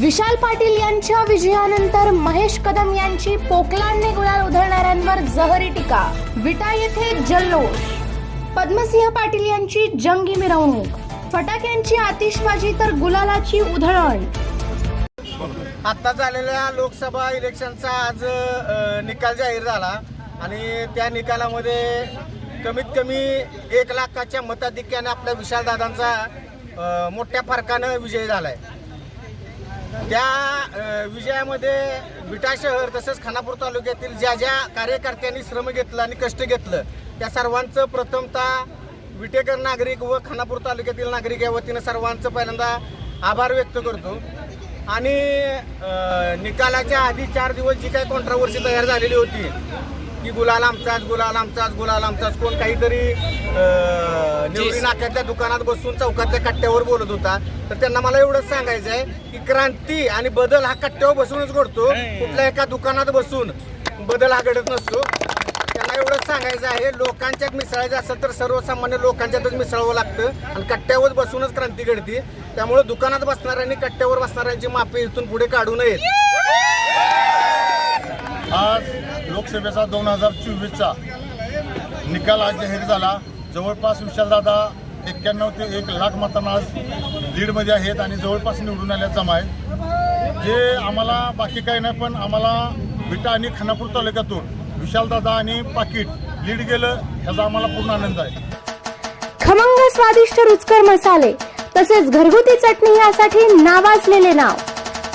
विशाल पाटील यांच्या विजयानंतर महेश कदम यांची पोकलांडने गुलाल उधळणाऱ्यांवर जहरी टीका. विटा येथे जल्लोष. पद्मसिंह पाटील यांची जंगी मिरवणूक. फटाक्यांची आतिषबाजी तर गुलालाची उधळण. आत्ता झालेल्या लोकसभा इलेक्शनचा आज निकाल जाहीर झाला. आणि त्या निकालामध्ये कमीत कमी एक लाखाच्या मताधिक्याने आपल्या विशालदादांचा दादांचा मोठ्या फरकानं विजय झालाय. त्या विजयामध्ये विटा शहर तसंच खानापूर तालुक्यातील ज्या ज्या कार्यकर्त्यांनी श्रम घेतलं आणि कष्ट घेतलं त्या सर्वांचं प्रथमतः विटेकर नागरिक व खानापूर तालुक्यातील नागरिक या वतीनं सर्वांचं पहिल्यांदा आभार व्यक्त करतो. आणि निकालाच्या आधी चार दिवस जी काही कॉन्ट्रावर्सी तयार झालेली होती की गुलाल आमचाच गुलाल आमचाच गुलाल आमचाच. कोण काहीतरी निवडी नाक्यातल्या दुकानात बसून चौकातल्या कट्ट्यावर बोलत होता. तर त्यांना मला एवढंच सांगायचं आहे की क्रांती आणि बदल हा कट्ट्यावर बसूनच घडतो. कुठल्या एका दुकानात बसून बदल हा घडत नसतो. त्यांना एवढंच सांगायचं आहे लोकांच्यात मिसळायचं असेल तर सर्वसामान्य लोकांच्यातच मिसळावं लागतं आणि कट्ट्यावर बसूनच क्रांती घडते. त्यामुळे दुकानात बसणाऱ्यांनी कट्ट्यावर बसणाऱ्यांची मापे इथून पुढे काढू नयेत. आज लोकसभेचा दोन हजार चोवीसचा निकाल आज जाहीर झाला. जवळपास विशालदादा एक्क्याण्णव ते एक लाख मतांना आज लीडमध्ये आहेत आणि जवळपास निवडून आल्या जमा जे आम्हाला बाकी काही नाही पण आम्हाला विटा आणि खानापूर तालुक्यातून विशालदादा आणि पाकिट लीड गेलं ह्याचा आम्हाला पूर्ण आनंद आहे. खमंग स्वादिष्ट रुचकर मसाले तसेच घरगुती चटणी यासाठी नावाजलेले नाव.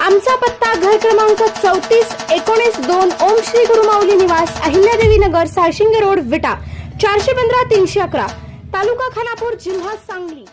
आमचा पत्ता घर क्रमांक चौतीस एकोणीस दोन ओम श्री गुरुमाऊली निवास अहिल्यादेवी नगर साळशिंगे रोड विटा. चारशे पंधरा तीनशे अकरा. तालुका खानापूर जिल्हा सांगली.